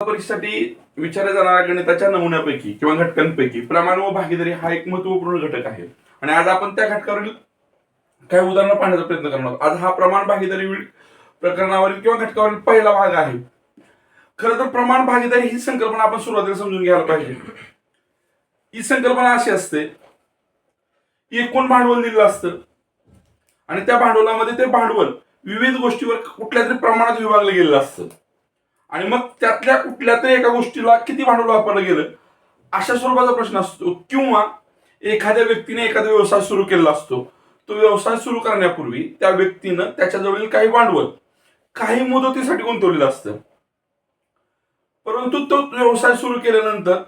परीक्षेसाठी विचारल्या जाणाऱ्या गणिताच्या नमुन्यापैकी किंवा घटकांपैकी. प्रमाण व भागीदारी हा एक महत्त्वपूर्ण घटक आहे. आणि आज आपण त्या घटकावरील काही उदाहरणं पाहण्याचा प्रयत्न करणार आहोत. आज हा प्रमाण भागीदारी प्रकरणावरील किंवा घटकावरील पहिला भाग आहे. खरं तर प्रमाण भागीदारी ही संकल्पना आपण सुरुवातीला समजून घ्यायला पाहिजे. ही संकल्पना अशी असते एकूण भांडवल दिलेलं असतं. आणि त्या भांडवलामध्ये ते भांडवल विविध गोष्टीवर कुठल्या तरी प्रमाणात विभागलं गेलेलं असतं. आणि मग त्यातल्या कुठल्या तरी एका गोष्टीला किती भांडवल वापरलं गेलं? अशा स्वरूपाचा प्रश्न असतो. किंवा एखाद्या व्यक्तीने एखादा व्यवसाय सुरू केलेला असतो. तो व्यवसाय सुरू करण्यापूर्वी त्या व्यक्तीनं त्याच्याजवळील काही भांडवल काही मुदतीसाठी गुंतवलेलं असतं. परंतु तो व्यवसाय सुरू केल्यानंतर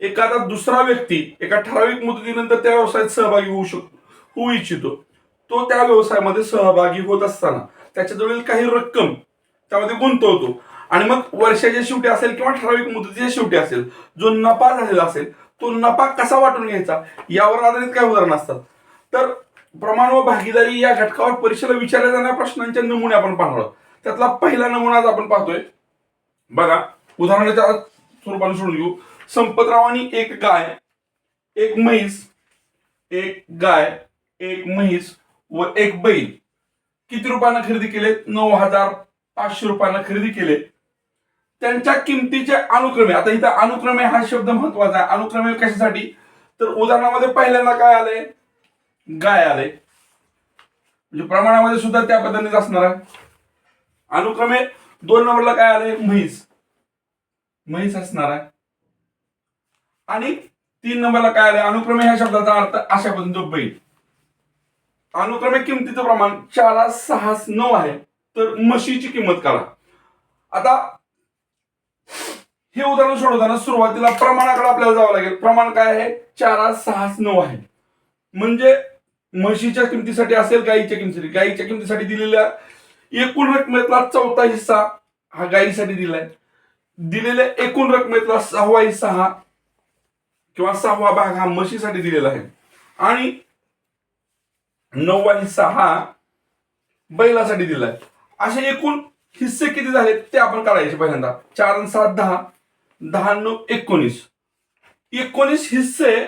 एखादा दुसरा व्यक्ती एका ठराविक मुदतीनंतर त्या व्यवसायात सहभागी होऊ शकतो होऊ इच्छितो. तो त्या व्यवसायामध्ये सहभागी होत असताना त्याच्याजवळील काही रक्कम त्यामध्ये गुंतवतो. आणि मग वर्षाच्या शेवटी असेल किंवा ठराविक मुदतीच्या शेवटी असेल जो नफा झालेला असेल तो नफा कसा वाटून घ्यायचा? यावर आधारित काय उदाहरण असतात. तर प्रमाण व भागीदारी या घटकावर परीक्षेला विचारल्या जाणाऱ्या प्रश्नांचे नमुने आपण पाहणार आहोत. त्यातला पहिला नमुना आज आपण पाहतोय. बघा उदाहरणाच्या स्वरूपाने सोडून घेऊ. संपतरावांनी एक गाय एक म्हैस एक गाय एक म्हैस व एक बैल. किती रुपयानं खरेदी केले नऊ हजार पाचशे रुपयानं खरेदी केले त्यांच्या किमतीचे अनुक्रमे. आता इथं अनुक्रमे हा शब्द महत्त्वाचा आहे. अनुक्रमे कशासाठी? तर उदाहरणामध्ये पहिल्यांदा काय आलंय? गाय आले म्हणजे प्रमाणामध्ये सुद्धा त्या पद्धतीनेच असणार आहे. अनुक्रमे दोन नंबरला काय आलंय? म्हैस. म्हैस असणार आहे. आणि तीन नंबरला काय आलंय? अनुक्रमे ह्या शब्दाचा अर्थ अशा पद्धतीने बैल. अनुक्रमे किमतीचं प्रमाण चार सहा नऊ आहे. तर म्हशीची किंमत काढा. आता हे उदाहरण सोडवताना सुरुवातीला प्रमाणाकडे आपल्याला जावं लागेल. प्रमाण काय आहे? चार सहा नऊ आहे. म्हणजे म्हशीच्या किमतीसाठी असेल गाईच्या किमतीसाठी. गाईच्या किमतीसाठी दिलेल्या एकूण रकमेतला चौथा हिस्सा हा गाईसाठी दिलाय. दिलेल्या एकूण रकमेतला सहावा हिस्सा हा किंवा सहावा भाग हा म्हशीसाठी दिलेला आहे. आणि नववा हिस्सा हा बैलासाठी दिलाय. असे एकूण हिस्से किती झाले ते आपण काढायचे पहिल्यांदा. चार आणि सात दहा. दहा नऊ एकोणीस. एकोणीस हिस्से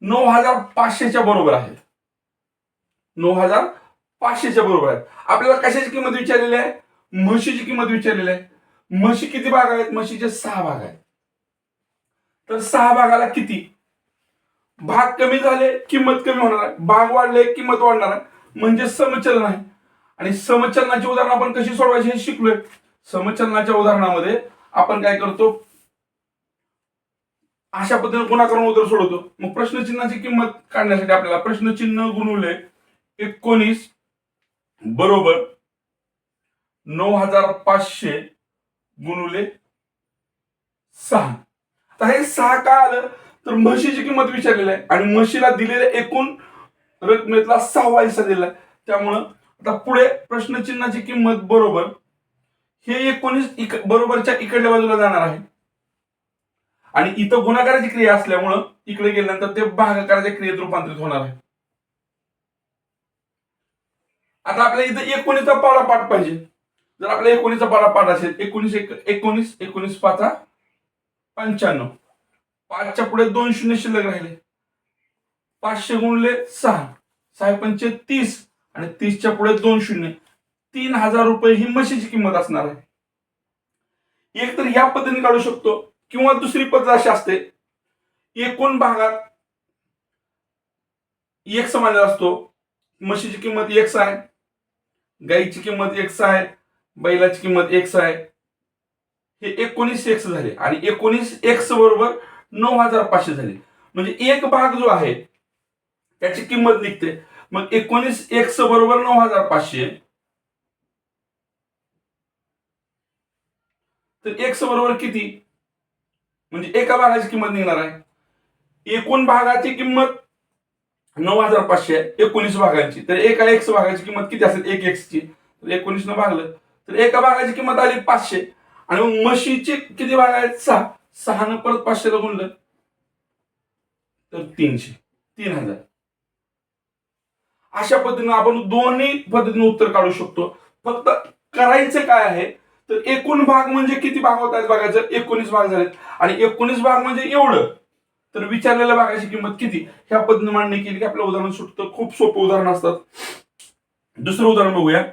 नऊ हजार पाचशेच्या बरोबर आहेत. नऊ हजार पाचशेच्या बरोबर आहेत. आपल्याला कशाची किंमत विचारलेली आहे? म्हशीची किंमत विचारलेली आहे. म्हशी किती भाग आहेत? म्हशीचे सहा भाग आहेत. तर सहा भागाला किती? भाग कमी झाले किंमत कमी होणार आहे. भाग वाढले किंमत वाढणार आहे. म्हणजे समचलन आहे. आणि समचलनाची उदाहरण आपण कशी सोडवायची हे शिकलोय. समचलनाच्या उदाहरणामध्ये आपण काय करतो? अशा पद्धतीने गुणाकारून वगैरे सोडवतो. मग प्रश्नचिन्हाची किंमत काढण्यासाठी आपल्याला प्रश्नचिन्ह गुणवले एकोणीस बरोबर नऊ हजार पाचशे गुणवले सहा. तर हे सहा का आलं? तर म्हशीची किंमत विचारलेली आहे. आणि म्हशीला दिलेल्या एकूण रकमेतला सहावा हिस्सा दिला आहे. त्यामुळं आता पुढे प्रश्नचिन्हाची किंमत बरोबर हे एकोणीस इक बरोबरच्या इकडल्या बाजूला जाणार आहे. आणि इथं गुणाकाराची क्रिया असल्यामुळं इकडे गेल्यानंतर ते भागाकाराच्या क्रियेत रूपांतरित होणार आहे. आता आपल्याला इथं एकोणीसचा पाडा पाठ पाहिजे. जर आपल्या एकोणीसचा पाडा पाठ असेल एकोणीस एक एकोणीस एकोणीस पाचा पंच्याण्णव. पाचच्या पुढे दोन शून्य शिल्लक राहिले. पाचशे गुणले सहा सहा पंचे तीस आणि तीसच्या पुढे दोन शून्य. तीन हजार रुपये ही म्हशीची किंमत असणार आहे. एक तर या पद्धतीने काढू शकतो किंवा दुसरी पद्धत अशी असते एकूण भागात एक समान असतो. म्हशीची किंमत एकस आहे गाईची किंमत एकस आहे बैलाची किंमत एकस आहे. हे एकोणीस एक्स झाले आणि एकोणीस एक्स बरोबर नऊ हजार पाचशे झाले. म्हणजे एक भाग जो आहे त्याची किंमत निघते. मग एकोणीस एक्स बरोबर नऊ हजार पाचशे तर एक्स बरोबर किती? म्हणजे एका भागाची किंमत निघणार आहे. एकूण भागाची किंमत नऊ हजार पाचशे एकोणीस भागांची. तर एका एक्स भागाची किंमत किती असेल? एक एक्सची तर एकोणीस न भागलं तर एका भागाची किंमत आली पाचशे. आणि मग म्हशीचे किती भाग आहेत? सहा. सहा न परत पाचशेला गुणलं तर तीनशे. तीन हजार. अशा पद्धतीने आपण दोन्ही पद्धतीने उत्तर काढू शकतो. फक्त करायचं काय आहे? तर एकूण भाग म्हणजे किती भाग होत आहेत बघायचं एकोणीस भाग झालेत. आणि एकोणीस भाग म्हणजे एवढं. तर विचारलेल्या भागाची किंमत किती? ह्या पद्धतीने मांडणी केली की आपलं उदाहरण सुटतं. खूप सोपं उदाहरण असतात. दुसरं उदाहरण बघूया.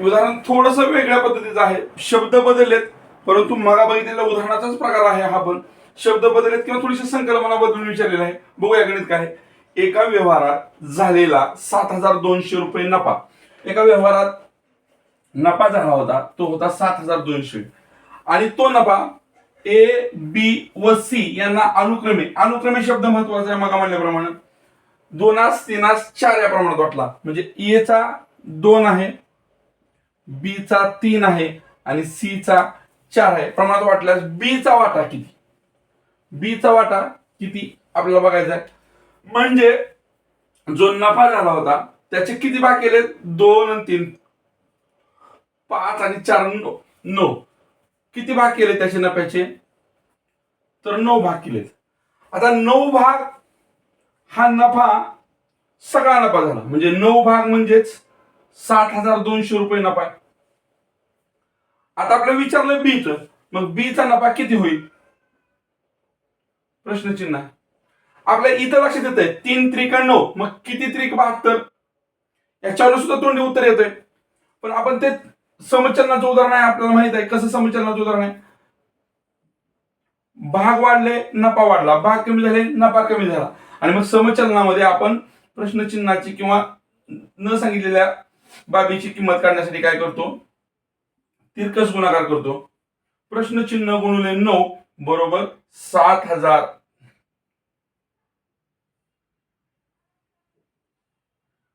उदाहरण थोडस वेगळ्या पद्धतीचं आहे. शब्द बदललेत परंतु मला बघितलेल्या उदाहरणाचाच प्रकार आहे हा पण. शब्द बदललेत किंवा थोडीशी संकल्पना बदलून विचारलेला आहे. बघूया गणित काय एका व्यवहारात झालेला सात हजार दोनशे रुपये नफा. एका व्यवहारात नफा झाला होता तो होता सात हजार दोनशे. आणि तो नफा ए बी व सी यांना अनुक्रमे अनुक्रमे शब्द महत्त्वाचा आहे मगा म्हणल्याप्रमाणे दोनास तीनास चार या प्रमाणात वाटला. म्हणजे ए चा दोन आहे बी चा तीन आहे आणि सी चा चार आहे. प्रमाणात वाटल्यास बी चा वाटा किती? बी चा वाटा किती? आपल्याला बघायचा आहे. म्हणजे जो नफा झाला होता त्याचे किती भाग केले दोन आणि तीन. पाच आणि चार नऊ किती भाग केले त्याचे नफ्याचे? तर नऊ भाग केलेत. आता नऊ भाग हा नफा सगळा नफा झाला. म्हणजे नऊ भाग म्हणजेच सात हजार दोनशे रुपये नफा आहे. आता आपल्याला विचारलं बीच मग बीचा नफा किती होईल? प्रश्नचिन्ह आहे. आपल्या इथं लक्षात येत आहे तीन त्रिक आणि नऊ. मग किती त्रिक बहात्तर? याच्यावर सुद्धा तोंडी उत्तर येतंय. पण आपण ते समचलनाचं उदाहरण आहे आपल्याला माहीत आहे. कसं समचलनाचं उदाहरण आहे? भाग वाढले नफा वाढला. भाग कमी झाले नफा कमी झाला. आणि मग समचलनामध्ये आपण प्रश्नचिन्हाची किंवा न सांगितलेल्या बाबीची किंमत काढण्यासाठी काय करतो? तिरकस गुणाकार करतो. प्रश्नचिन्ह गुणुले नऊ बरोबर सात हजार.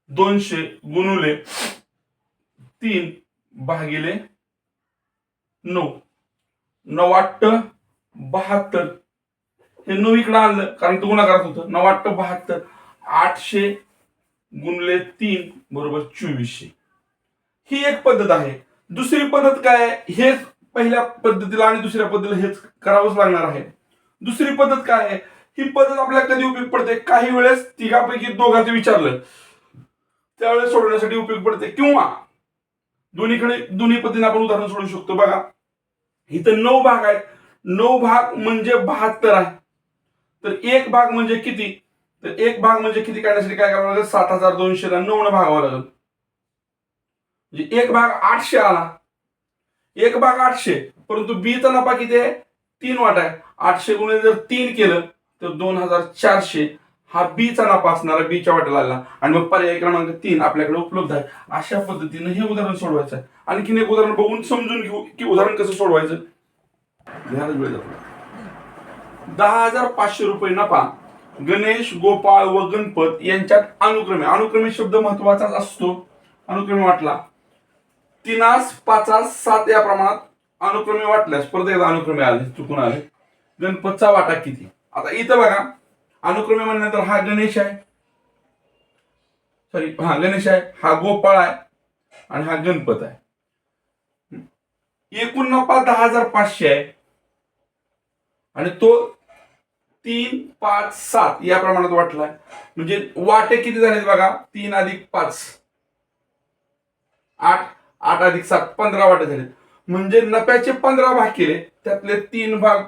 दोनशे गुणुले तीन भागिले नऊ. नऊ आठ बहात्तर. हे नऊ इकडं आणलं कारण तो गुणाकारात होतं. नऊ आठ बहात्तर. आठशे गुणले तीन बरोबर चोवीसशे. ही एक पद्धत आहे. दुसरी पद्धत काय? आहे हेच पहिल्या पद्धतीला आणि दुसऱ्या पद्धतीला हेच करावंच लागणार आहे. दुसरी पद्धत काय? आहे ही पद्धत आपल्याला कधी उपयोग पडते? काही वेळेस तिघापैकी दोघांचं विचारलं. त्यावेळेस सोडवण्यासाठी उपयोग पडते. किंवा दोन्हीकडे दोन्ही पद्धतीने आपण उदाहरण सोडू शकतो. बघा इथं नऊ भाग आहेत. नऊ भाग म्हणजे बहात्तर आहे. तर एक भाग म्हणजे किती? तर एक भाग म्हणजे किती काढण्यासाठी काय करावं लागेल? सात हजार दोनशे नऊ भागावं लागेल. म्हणजे एक भाग आठशे आला. एक भाग आठशे परंतु बीचा नफा किती आहे? तीन वाट आहे. आठशे गुणिले जर तीन केलं तर दोन हजार चारशे. हा बीचा नफा असणारा बीच्या वाट्याला आला. आणि मग पर्याय क्रमांक तीन आपल्याकडे उपलब्ध आहे. अशा पद्धतीने हे उदाहरण सोडवायचं आहे. आणखीन एक उदाहरण बघून समजून घेऊ की उदाहरण कसं सोडवायचं. लिहायला वेळ जातो. दहा हजार पाचशे रुपये नफा. गणेश गोपाळ व गणपत यांच्यात अनुक्रमे. अनुक्रमे शब्द महत्वाचाच असतो. अनुक्रमे वाटला. तिनास पाचास सात या प्रमाणात अनुक्रमे वाटल्यास परत एकदा अनुक्रमे आले. चुकून आले. गणपतचा वाटा किती? आता इथं बघा. अनुक्रमे म्हणल्यानंतर हा गणेश आहे. सॉरी हा गणेश आहे हा गोपाळ आहे आणि हा गणपत आहे. एकूण नफा दहा हजार पाचशे आहे. आणि तो तीन पाच सात या प्रमाणात वाटलाय. म्हणजे वाटे किती झालेत बघा? तीन अधिक पाच. आठ आठ अधिक सात पंधरा वाटे झाले म्हणजे नफ्याचे पंधरा भाग केले. त्यातले तीन भाग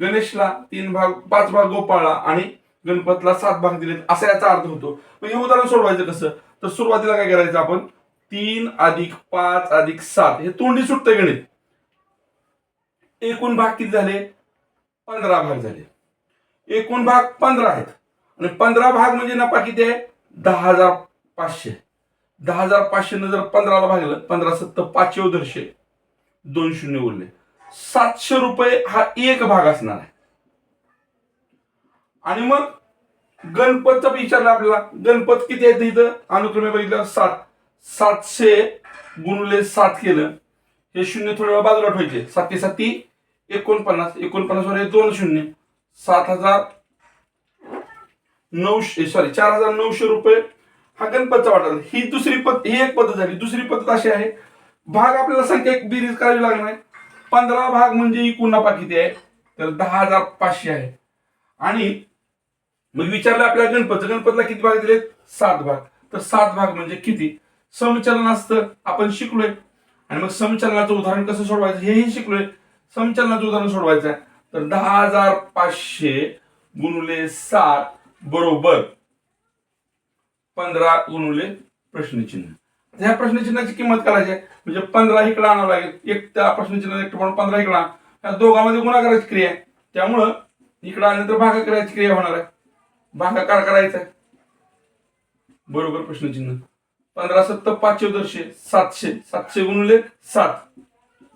गणेशला तीन भाग पाच भाग गोपाळला आणि गणपतला सात भाग दिलेत असा याचा अर्थ होतो. मग हे उदाहरण सोडवायचं कसं? तर सुरुवातीला काय करायचं आपण? तीन अधिक पाच अधिक सात. हे तोंडी सुटतंय गणित एकूण भाग किती झाले? पंधरा भाग झाले. एकूण भाग पंधरा आहेत. आणि पंधरा भाग म्हणजे नफा किती आहे? दहा हजार पाचशे. दहा हजार पाचशे न जर पंधराला भागलं पंधरा सत्तर पाचशे दरशे दोन शून्य उरले. सातशे रुपये हा एक भाग असणार आहे. आणि मग गणपतचा विचारला आपल्याला. गणपत किती आहेत इथं? अनुक्रमे बघितलं सात. सातशे गुणले सात केलं. हे शून्य थोड्या वेळा बाजूला ठेवायचे. साती साती एकोणपन्नास. एकोणपन्नास वर हे दोन शून्य. सात हजार नऊशे eh, सॉरी चार हजार नऊशे रुपये हा गणपतचा वाटा ही दुसरी पद्धत ही एक पद्धत झाली. दुसरी पद्धत अशी आहे. भाग आपल्याला संख्या एक बिरीज करावी लागणार आहे. पंधरा भाग म्हणजे एकूण नफा किती आहे? तर दहा हजार पाचशे आहे. आणि मग विचारलं आपल्या गणपत गणपतला किती भाग दिलेत? सात भाग. तर सात भाग म्हणजे किती? समचलन असतं आपण शिकलोय. आणि मग समचलनाचं उदाहरण कसं सोडवायचं? हेही शिकलोय. समचलनाचं उदाहरण सोडवायचं आहे. तर दहा हजार पाचशे गुणुले सात बरोबर पंधरा गुणुले प्रश्नचिन्ह. ह्या प्रश्नचिन्हाची किंमत करायची आहे. म्हणजे पंधरा इकडे आणावं लागेल. एक त्या प्रश्नचिन्ह एक म्हणून पंधरा इकडे आण. या दोघांमध्ये गुणाकाराची क्रिया आहे. त्यामुळं इकडे आल्यानंतर भागाकाराची क्रिया होणार आहे. भागाकार करायचा आहे. बरोबर प्रश्नचिन्ह. पंधरा सत्तर पाचशे दरशे सातशे. सातशे गुणले सात.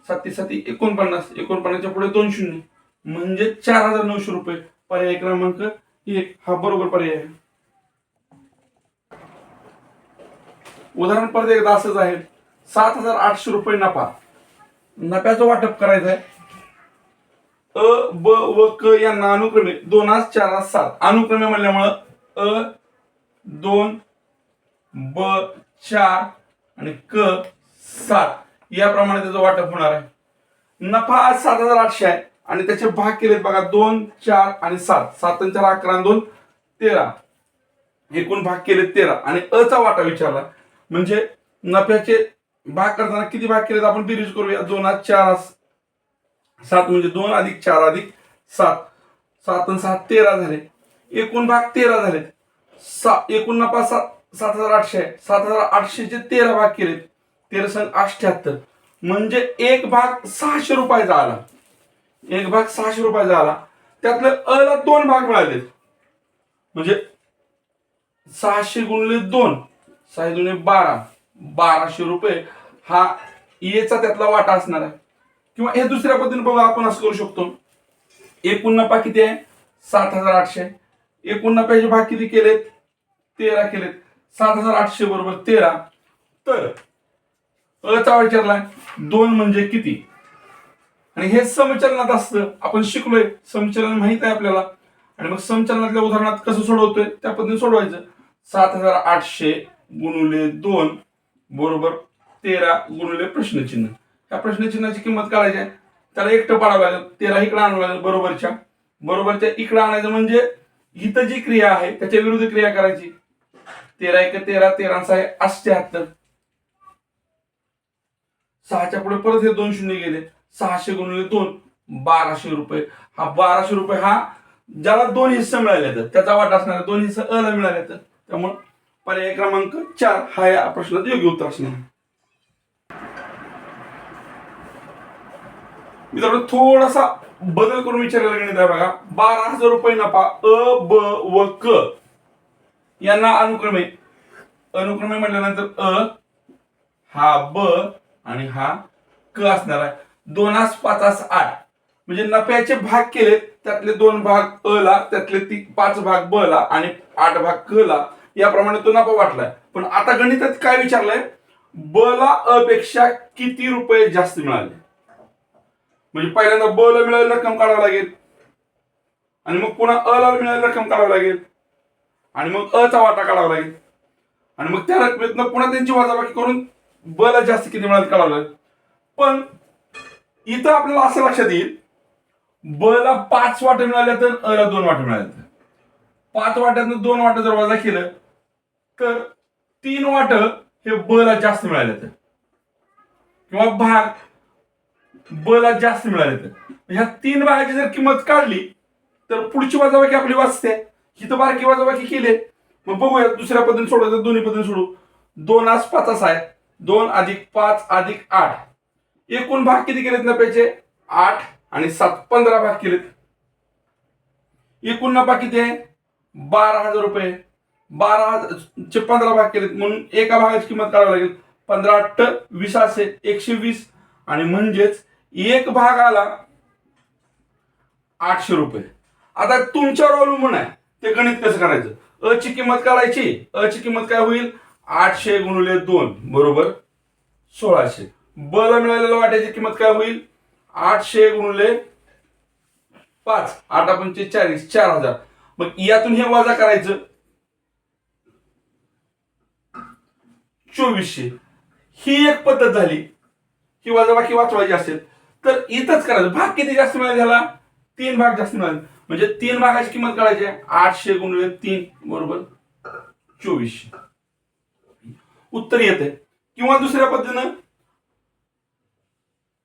साती साती एकोणपन्नास. एकोणपन्नासच्या पुढे दोन शून्य. म्हणजे चार हजार नऊशे रुपये पर्याय क्रमांक एक. हा बरोबर पर्याय आहे. उदाहरण परत एकदा असंच आहे. सात हजार आठशे रुपये नफा. नफ्याचं वाटप करायचं आहे अ ब व क यांना अनुक्रमे दोनास चारास सात. अनुक्रमे म्हणल्यामुळं अ दोन ब चार आणि क सात. याप्रमाणे त्याचं वाटप होणार आहे. नफा आज सात हजार आठशे आहे. आणि त्याचे भाग केलेत बघा दोन चार आणि सात. सात आणि चार अकरा दोन तेरा. एकूण भाग केले तेरा. आणि अ चा वाटा विचारला. म्हणजे नफ्याचे भाग करताना किती भाग केले आपण बेरीज करूया. दोन आज चार सात म्हणजे दोन अधिक चार अधिक सात. सात आणि सात तेरा झाले. एकूण भाग तेरा झाले सा एकूण नफा सात सात हजार आठशे आहे. सात हजार आठशेचे तेरा भाग केलेत. तेरा सन अठ्ठ्याहत्तर. म्हणजे एक भाग सहाशे रुपयाचा आला एक भाग सहाशे रुपयाचा आला त्यातलं अला दोन भाग मिळाले म्हणजे सहाशे गुणले दोन. सहा दुणे बारा बाराशे रुपये हा येचा त्यातला वाटा असणार आहे. किंवा हे दुसऱ्या पद्धतीने बघा आपण असं करू शकतो. एकूण नफा किती आहे? सात हजार आठशे. एकूण नफ्याचे भाग किती केलेत? तेरा केलेत. सात हजार आठशे बरोबर तेरा. तर अ चा विचारलाय दोन म्हणजे किती? आणि हे समचलनात असतं. आपण शिकलोय समचलन माहीत आहे आपल्याला. आणि मग समचलनातल्या उदाहरणात कसं सोडवतोय? त्या पद्धतीने सोडवायचं. सात हजार आठशे गुणुले दोन बरोबर तेरा गुणुले प्रश्नचिन्ह. या प्रश्नचिन्हाची किंमत काढायची आहे. त्याला एकटं पाडावं लागेल. तेरा इकडं आणावं लागेल बरोबरच्या. बरोबरच्या इकडं आणायचं म्हणजे हिथं जी क्रिया आहे त्याच्या विरुद्ध क्रिया करायची. तेरा एक तेरा तेरा सहा अष्ट्याहत्तर सहाच्या पुढे परत हे दोन शून्य गेले. सहाशे गुणले दोन बाराशे रुपये. हा बाराशे रुपये हा ज्याला दोन हिस्से मिळाले तर त्याचा वाटा असणार दोन हिस्से अला मिळाले तर त्यामुळे पर्याय क्रमांक चार हा या प्रश्नात योग्य उत्तर असणार. मित्रांनो थोडासा बदल करून विचारायला गणित आहे बघा. बारा हजार रुपये नफा अ ब व क यांना अनुक्रमे. अनुक्रमे म्हटल्यानंतर अ हा ब आणि हा क असणार आहे. दोनास पाचास आठ. म्हणजे नफ्याचे भाग केले त्यातले दोन भाग अ ला त्यातले ती पाच भाग ब ला आणि आठ भाग क ला. याप्रमाणे तो नफा वाटलाय. पण आता गणितात काय विचारलंय? बला अपेक्षा अ पेक्षा किती रुपये जास्त मिळाले? म्हणजे पहिल्यांदा ब ला मिळालेली रक्कम काढावी लागेल. आणि मग पुन्हा अ ला मिळालेली रक्कम काढावी लागेल. आणि मग अ चा वाटा काढावा लागेल. आणि मग त्या रकमेतनं पुन्हा त्यांची वाजाबाकी करून ब ला जास्त किती मिळाले काढावं लागेल. पण इथं आपल्याला असं लक्षात येईल ब ला पाच वाटे मिळाले तर अ ला दोन वाटे मिळाले पाच वाट्यातनं दोन वाटे जर वजा केलं तर तीन वाट हे बला जास्त मिळाले तर किंवा भाग बला जास्त मिळाले तर ह्या तीन भागाची जर किंमत काढली तर पुढची वजाबाकी आपली वाचते. इथं बारकी वजाबाकी केली. मग बघूया दुसऱ्या पद्धतीने सोडवायचं दोन्ही पद्धतीने सोडू. दोन आज पाच आहे. दोन अधिक पाच अधिक आठ. एकूण भाग किती केलेत नफ्याचे आठ आणि सात. पंधरा भाग केलेत. एकूण नफा किती आहे? बारा हजार रुपये. बारा हजारचे पंधरा भाग केलेत. म्हणून एका भागाची किंमत काढावी लागेल. पंधरा अठ्ठ वीस असे एकशे वीस. आणि म्हणजेच एक भाग आला आठशे रुपये. आता तुमच्यावर अवलंबून आहे ते गणित कसं करायचं? अ ची किंमत काढायची. अ ची किंमत काय होईल? आठशे गुणले दोन बरोबर? सोळाशे. ब मिळालेलं मिळालेल्या वाट्याची किंमत काय होईल? आठशे गुणले पाच. आठ पंचे चाळीस चार हजार. मग यातून हे वजा करायचं. चोवीसशे. ही एक पद्धत झाली. ही वजाबाकी वाचवायची असेल तर इथंच करायचं. भाग किती जास्त मिळेल झाला तीन भाग जास्त मिळाले. म्हणजे तीन भागाची किंमत काढायची आहे. आठशे गुणिले तीन बरोबर चोवीसशे. उत्तर येते किंवा दुसऱ्या पद्धतीनं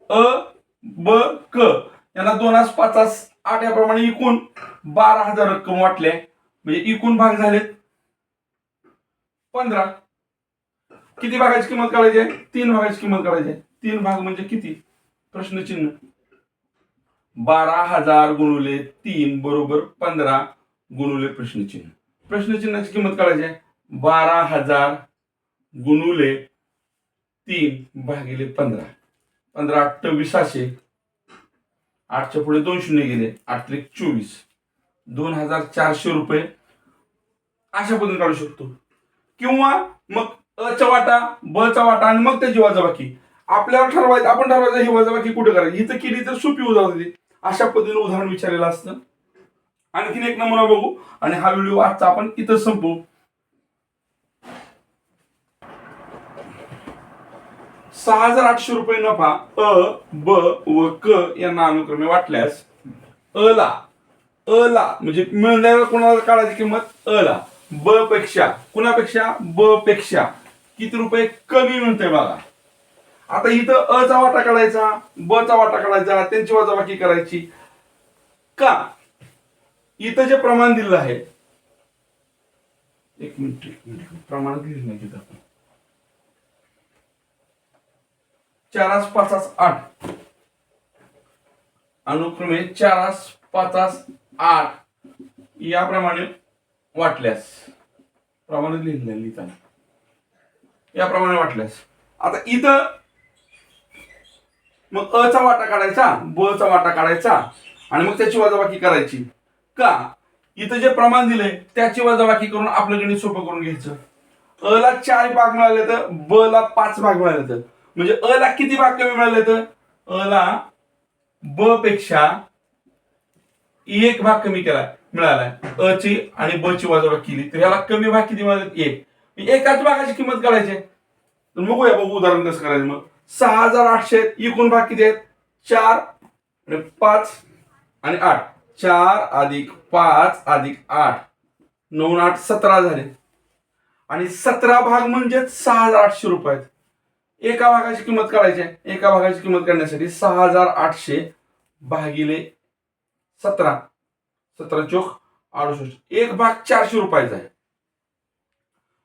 अ ब क. यांना दोनास पाचास आठ याप्रमाणे एकूण बारा हजार रक्कम वाटल्या म्हणजे एकूण भाग झालेत पंधरा. किती भागाची किंमत काढायची आहे? तीन भागाची किंमत काढायची आहे. तीन भाग म्हणजे किती? प्रश्नचिन्ह. बारा हजार गुणुले तीन बरोबर पंधरा गुणुले प्रश्नचिन्ह. प्रश्नचिन्हाची किंमत काढायची आहे. बारा हजार गुणुले तीन भागिले पंधरा. पंधरा अठ्ठावीस सहाशे. आठच्या पुढे दोन शून्य गेले. आठ त्रिक चोवीस. दोन हजार चारशे रुपये अशा पद्धतीने काढू शकतो. किंवा मग अ वाटा ब वाटा आणि मग त्याची वजाबाकी. आपल्याला ठरवायचं आपण ठरवायचं ही वजाबाकी कुठे करायची? हिचं केली तर सोपी उदाहरण अशा पद्धतीने उदाहरण विचारलेलं असतं. आणखीन एक नमुना बघू आणि हा व्हिडिओ आजचा आपण इथं संपवू. सहा हजार आठशे रुपये नफा अ ब व क यांना अनुक्रमे वाटल्यास अ ला अ ला म्हणजे मिळणाऱ्या कोणाला काढायची किंमत? अ ला. ब पेक्षा. कुणापेक्षा? ब पेक्षा. किती रुपये कमी मिळते बघा. आता इथं अ चा वाटा काढायचा ब चा वाटा काढायचा त्यांची वजाबाकी करायची. का? इथं जे प्रमाण दिलेलं आहे. एक मिनिट एक मिनिट. प्रमाण दिलं नाही तिथं आपण. चारास पाचास आठ. अनुक्रमे चारास पाचास आठ. याप्रमाणे वाटल्यास. प्रमाण लिहिलं लिहिताना. याप्रमाणे वाटल्यास. आता इथं मग अ चा वाटा काढायचा ब चा वाटा काढायचा आणि मग त्याची वजाबाकी करायची. का? इथं जे प्रमाण दिलंय त्याची वजाबाकी करून आपलं गणित सोपं करून घ्यायचं. अ ला चार भाग मिळाले तर ब ला पाच भाग मिळाले तर. म्हणजे अ ला किती भाग कमी मिळाले तर? अ ला ब पेक्षा एक भाग कमी केला मिळालाय. अ ची आणि ब ची वजाबाकी केली. तर याला कमी भाग किती मिळाले? एक. एकाच भागाची किंमत काढायची आहे. बघूया बघू उदाहरण कसं करायचं मग. सहा हजार आठशे आहेत. एकूण भाग किती आहेत चार आणि पाच आणि आठ. चार अधिक पाच अधिक आठ. नऊ आठ सतरा झाले. आणि सतरा भाग म्हणजे सहा हजार आठशे रुपये आहेत. एका भागाची किंमत काढायची आहे. एका भागाची किंमत काढण्यासाठी सहा हजार आठशे भागिले सतरा. सतरा चोख अडुसष्ट. एक भाग चारशे रुपयाचा आहे.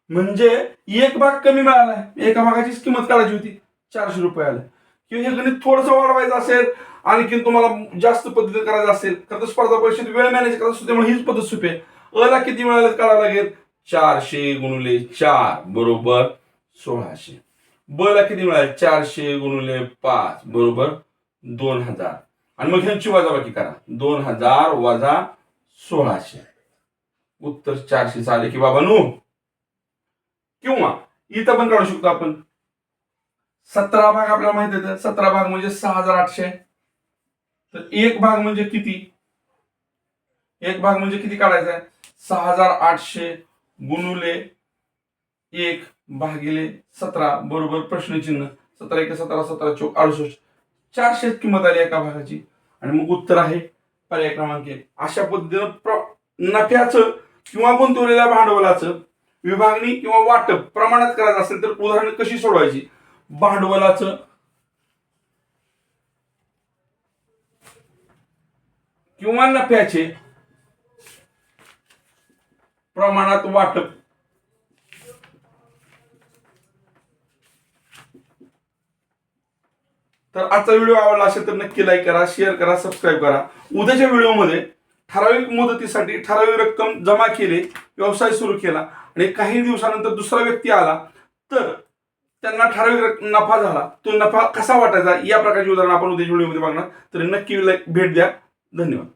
म्हणजे एक भाग कमी मिळाला. एका भागाचीच किंमत काढायची होती. चारशे रुपये आलं. किंवा हे गणित थोडंसं वाढवायचं असेल आणखीन तुम्हाला जास्त पद्धतीने करायचं असेल तर स्पर्धा परीक्षेत वेळ मॅनेज करायचं असतो त्यामुळे हीच पद्धत सोपी आहे. अला किती मिळाले काढावं लागेल? चारशे गुणुले चार बरोबर? सोळाशे. ब ला किती मिळाले? चारशे गुणुले पाच बरोबर? दोन हजार. आणि मग ह्यांची वजाबाकी करा. दोन हजार वजा सोळाशे. उत्तर चारशे आले की बाबा नू. किंवा इथं पण काढू शकतो आपण. सतरा भाग आपल्याला माहीत आहे सतरा भाग म्हणजे सहा हजार आठशे. तर एक भाग म्हणजे किती? एक भाग म्हणजे किती काढायचा आहे सहा हजार आठशे गुणुले एक भागिले सतरा. बरोबर प्रश्नचिन्ह. सतरा एक सतरा सतरा चौक अडुसष्ट. चारशे किंमत आली एका भागाची. आणि मग उत्तर आहे पर्याय क्रमांक एक. अशा पद्धतीनं नफ्याचं किंवा गुंतवलेल्या भांडवलाचं विभागणी किंवा वाटप प्रमाणात करायचं असेल तर उदाहरण कशी सोडवायची? भांडवलाचं. किंवा नफ्याचे. प्रमाणात वाटप. तर आजचा व्हिडिओ आवडला असेल तर नक्की लाईक करा शेअर करा सबस्क्राईब करा. उद्याच्या व्हिडिओमध्ये ठराविक मुदतीसाठी ठराविक रक्कम जमा केली व्यवसाय सुरू केला आणि काही दिवसानंतर दुसरा व्यक्ती आला तर त्यांना ठराविक नफा झाला. तो नफा कसा वाटायचा या प्रकारची उदाहरण आपण उद्याच्या व्हिडिओमध्ये बघणार. तर नक्की like- भेट द्या. धन्यवाद.